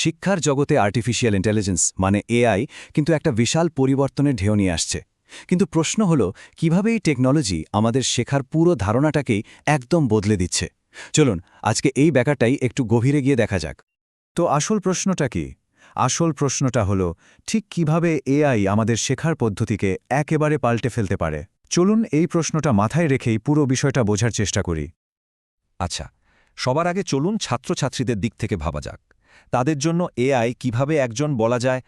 শিক্ষার জগতে artificial intelligence মানে এআই কিন্তু একটা বিশাল পরিবর্তনের ঢেউ নিয়ে আসছে। কিন্তু প্রশ্ন হল, কীভাবে এই টেকনোলজি আমাদের শেখার পুরো ধারণাটাকেই একদম বদলে দিচ্ছে? চলুন, আজকে এই ব্যাপারটাই একটু গভীরে গিয়ে দেখা যাক। তো আসল প্রশ্নটা কি? আসল প্রশ্নটা হলো, ঠিক কীভাবে এআই আমাদের শেখার পদ্ধতিকে একেবারে পাল্টে ফেলতে পারে? চলুন এই প্রশ্নটা মাথায় রেখেই পুরো বিষয়টা বোঝার চেষ্টা করি। আচ্ছা সবার আগে চলুন ছাত্রছাত্রীদের দিক থেকে ভাবা যাক। তাদের জন্য এআই কীভাবে একজন বলা যায়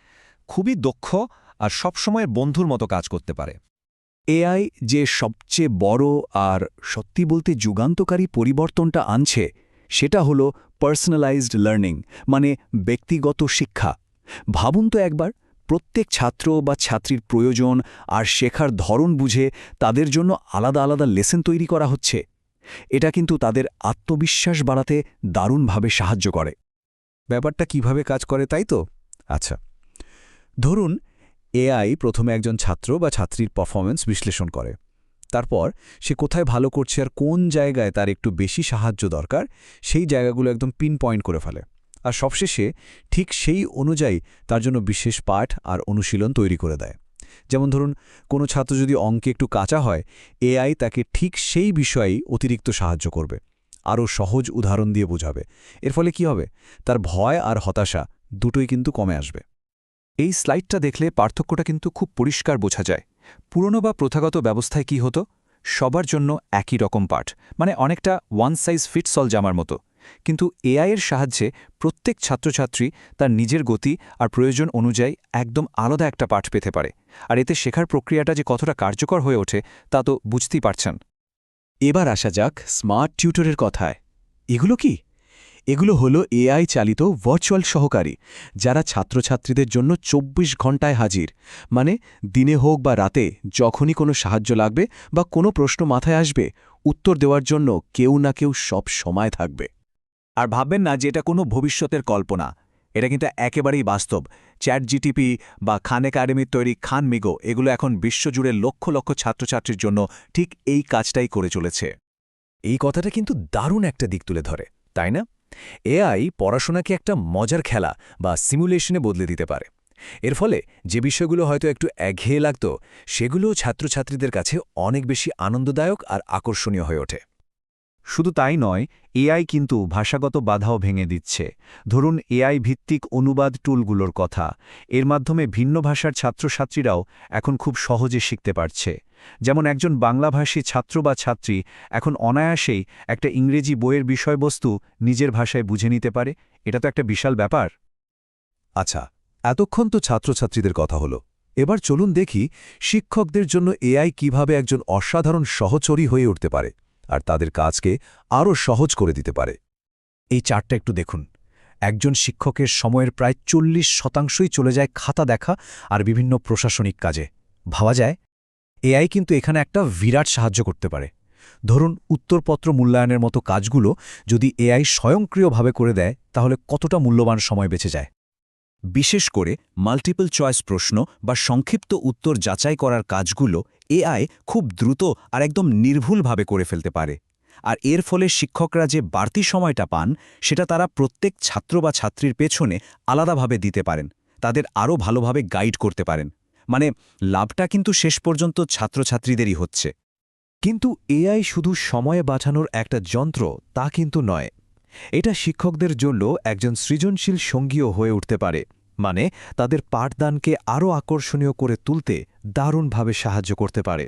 খুবই দক্ষ আর সবসময়ের বন্ধুর মতো কাজ করতে পারে। এআই যে সবচেয়ে বড় আর সত্যি বলতে যুগান্তকারী পরিবর্তনটা আনছে, সেটা হলো পার্সোনালাইজড লার্নিং মানে ব্যক্তিগত শিক্ষা। ভাবুন তো একবার, প্রত্যেক ছাত্র বা ছাত্রীর প্রয়োজন আর শেখার ধরন বুঝে তাদের জন্য আলাদা আলাদা লেসেন তৈরি করা হচ্ছে। এটা কিন্তু তাদের আত্মবিশ্বাস বাড়াতে দারুণভাবে সাহায্য করে। ব্যাপারটা কীভাবে কাজ করে তাই তো? আচ্ছা ধরুন এআই প্রথমে একজন ছাত্র বা ছাত্রীর পারফরমেন্স বিশ্লেষণ করে। তারপর সে কোথায় ভালো করছে আর কোন জায়গায় তার একটু বেশি সাহায্য দরকার, সেই জায়গাগুলো একদম পিন পয়েন্ট করে ফেলে। আর সবশেষে ঠিক সেই অনুযায়ী তার জন্য বিশেষ পাঠ আর অনুশীলন তৈরি করে দেয়। যেমন ধরুন, কোনো ছাত্র যদি অঙ্কে একটু কাঁচা হয়, এআই তাকে ঠিক সেই বিষয়েই অতিরিক্ত সাহায্য করবে। আরও সহজ উদাহরণ দিয়ে বোঝাবে। এর ফলে কি হবে? তার ভয় আর হতাশা দুটোই কিন্তু কমে আসবে। এই স্লাইডটা দেখলে পার্থক্যটা কিন্তু খুব পরিষ্কার বোঝা যায়। পুরনো বা প্রথাগত ব্যবস্থায় কি হতো? সবার জন্য একই রকম পাঠ মানে অনেকটা ওয়ান সাইজ ফিটস অল জামার মতো। কিন্তু এআইয়ের সাহায্যে প্রত্যেক ছাত্রছাত্রী তার নিজের গতি আর প্রয়োজন অনুযায়ী একদম আলাদা একটা পাঠ পেতে পারে। আর এতে শেখার প্রক্রিয়াটা যে কতটা কার্যকর হয়ে ওঠে তা তো বুঝতেই পারছেন। এবার আসা যাক স্মার্ট টিউটরের কথায়। এগুলো কি? এগুলো হলো এআই চালিত ভার্চুয়াল সহকারী, যারা ছাত্রছাত্রীদের জন্য ২৪ ঘন্টায় হাজির। মানে দিনে হোক বা রাতে, যখনই কোনো সাহায্য লাগবে বা কোনো প্রশ্ন মাথায় আসবে, উত্তর দেওয়ার জন্য কেউ না কেউ সব সময় থাকবে। আর ভাববেন না যে এটা কোনো ভবিষ্যতের কল্পনা এটা কিন্তু একেবারেই বাস্তব। চ্যাট জিটিপি বা খান একাডেমির তৈরি খান মিগো, এগুলো এখন বিশ্বজুড়ে লক্ষ লক্ষ ছাত্রছাত্রীর জন্য ঠিক এই কাজটাই করে চলেছে। এই কথাটা কিন্তু দারুণ একটা দিক তুলে ধরে, তাই না? এআই পড়াশোনাকে একটা মজার খেলা বা সিমুলেশনে বদলে দিতে পারে। এর ফলে যে বিষয়গুলো হয়তো একটু একঘেয়ে লাগত, সেগুলোও ছাত্রছাত্রীদের কাছে অনেক বেশি আনন্দদায়ক আর আকর্ষণীয় হয়ে ওঠে। শুধু তাই নয়, এআই কিন্তু ভাষাগত বাধাও ভেঙে দিচ্ছে। ধরুন, এআই ভিত্তিক অনুবাদ টুলগুলোর কথা। এর মাধ্যমে ভিন্ন ভাষার ছাত্রছাত্রীরাও এখন খুব সহজে শিখতে পারছে। যেমন একজন বাংলাভাষী ছাত্র বা ছাত্রী এখন অনায়াসেই একটা ইংরেজি বইয়ের বিষয়বস্তু নিজের ভাষায় বুঝে নিতে পারে। এটা তো একটা বিশাল ব্যাপার। আচ্ছা এতক্ষণ তো ছাত্রছাত্রীদের কথা হলো। এবার চলুন দেখি শিক্ষকদের জন্য এআই কীভাবে একজন অসাধারণ সহচরী হয়ে উঠতে পারে। আর তাদের কাজকে আরও সহজ করে দিতে পারে। এই চারটা একটু দেখুন। একজন শিক্ষকের সময়ের প্রায় চল্লিশ শতাংশই চলে যায় খাতা দেখা আর বিভিন্ন প্রশাসনিক কাজে। ভাবা যায়, এআই কিন্তু এখানে একটা বিরাট সাহায্য করতে পারে। ধরুন, উত্তরপত্র মূল্যায়নের মতো কাজগুলো যদি এআই স্বয়ংক্রিয়ভাবে করে দেয়, তাহলে কতটা মূল্যবান সময় বেঁচে যায়? বিশেষ করে মাল্টিপল চয়েস প্রশ্ন বা সংক্ষিপ্ত উত্তর যাচাই করার কাজগুলো এআই খুব দ্রুত আর একদম নির্ভুলভাবে করে ফেলতে পারে। আর এর ফলে শিক্ষকরা যে বাড়তি সময়টা পান, সেটা তারা প্রত্যেক ছাত্র বা ছাত্রীর পেছনে আলাদাভাবে দিতে পারেন, তাদের আরও ভালোভাবে গাইড করতে পারেন। মানে লাভটা কিন্তু শেষ পর্যন্ত ছাত্রছাত্রীদেরই হচ্ছে। কিন্তু এআই শুধু সময়ে বাঁচানোর একটা যন্ত্র তা কিন্তু নয়। এটা শিক্ষকদের জন্য একজন সৃজনশীল সঙ্গীও হয়ে উঠতে পারে। মানে তাদের পাঠদানকে আরও আকর্ষণীয় করে তুলতে দারুণভাবে সাহায্য করতে পারে।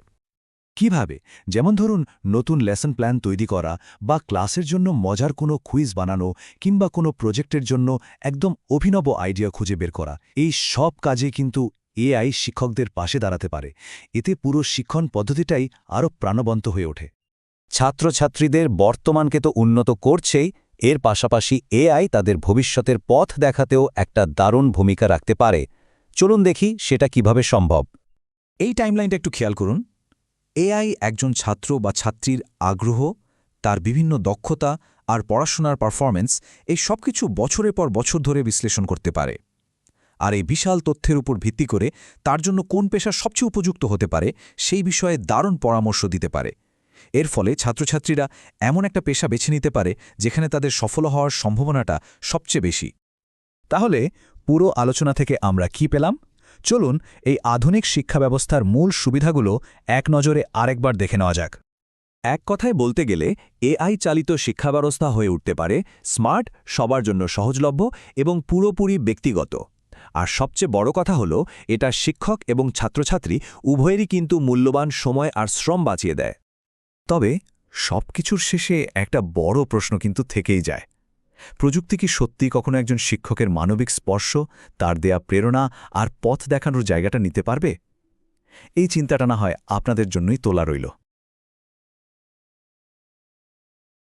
কীভাবে? যেমন ধরুন, নতুন লেসন প্ল্যান তৈরি করা বা ক্লাসের জন্য মজার কোনো কুইজ বানানো কিংবা কোনো প্রজেক্টের জন্য একদম অভিনব আইডিয়া খুঁজে বের করা। এই সব কাজে কিন্তু এআই শিক্ষকদের পাশে দাঁড়াতে পারে। এতে পুরো শিক্ষণ পদ্ধতিটাই আরও প্রাণবন্ত হয়ে ওঠে। ছাত্রছাত্রীদের বর্তমানকে তো উন্নত করছেই এর পাশাপাশি এআই তাদের ভবিষ্যতের পথ দেখাতেও একটা দারুণ ভূমিকা রাখতে পারে। চলুন দেখি সেটা কীভাবে সম্ভব। এই টাইমলাইনটা একটু খেয়াল করুন। এআই একজন ছাত্র বা ছাত্রীর আগ্রহ, তার বিভিন্ন দক্ষতা আর পড়াশোনার পারফরম্যান্স এই সব কিছু বছরের পর বছর ধরে বিশ্লেষণ করতে পারে। আর এই বিশাল তথ্যের উপর ভিত্তি করে তার জন্য কোন পেশা সবচেয়ে উপযুক্ত হতে পারে সেই বিষয়ে দারুণ পরামর্শ দিতে পারে। এর ফলে ছাত্রছাত্রীরা এমন একটা পেশা বেছে নিতে পারে যেখানে তাদের সফল হওয়ার সম্ভাবনাটা সবচেয়ে বেশি। তাহলে পুরো আলোচনা থেকে আমরা কি পেলাম? চলুন এই আধুনিক শিক্ষা ব্যবস্থার মূল সুবিধাগুলো এক নজরে আরেকবার দেখে নেওয়া যাক। এক কথায় বলতে গেলে, এআই চালিত শিক্ষা ব্যবস্থা হয়ে উঠতে পারে স্মার্ট, সবার জন্য সহজলভ্য এবং পুরোপুরি ব্যক্তিগত। আর সবচেয়ে বড় কথা হলো, এটা শিক্ষক এবং ছাত্রছাত্রী উভয়েরই কিন্তু মূল্যবান সময় আর শ্রম বাঁচিয়ে দেয়। তবে সব কিছুর শেষে একটা বড় প্রশ্ন কিন্তু থেকেই যায়। প্রযুক্তি কি সত্যি কখনো একজন শিক্ষকের মানবিক স্পর্শ, তার দেয়া প্রেরণা আর পথ দেখানোর জায়গাটা নিতে পারবে? এই চিন্তাটা না হয় আপনাদের জন্যই তোলা রইল।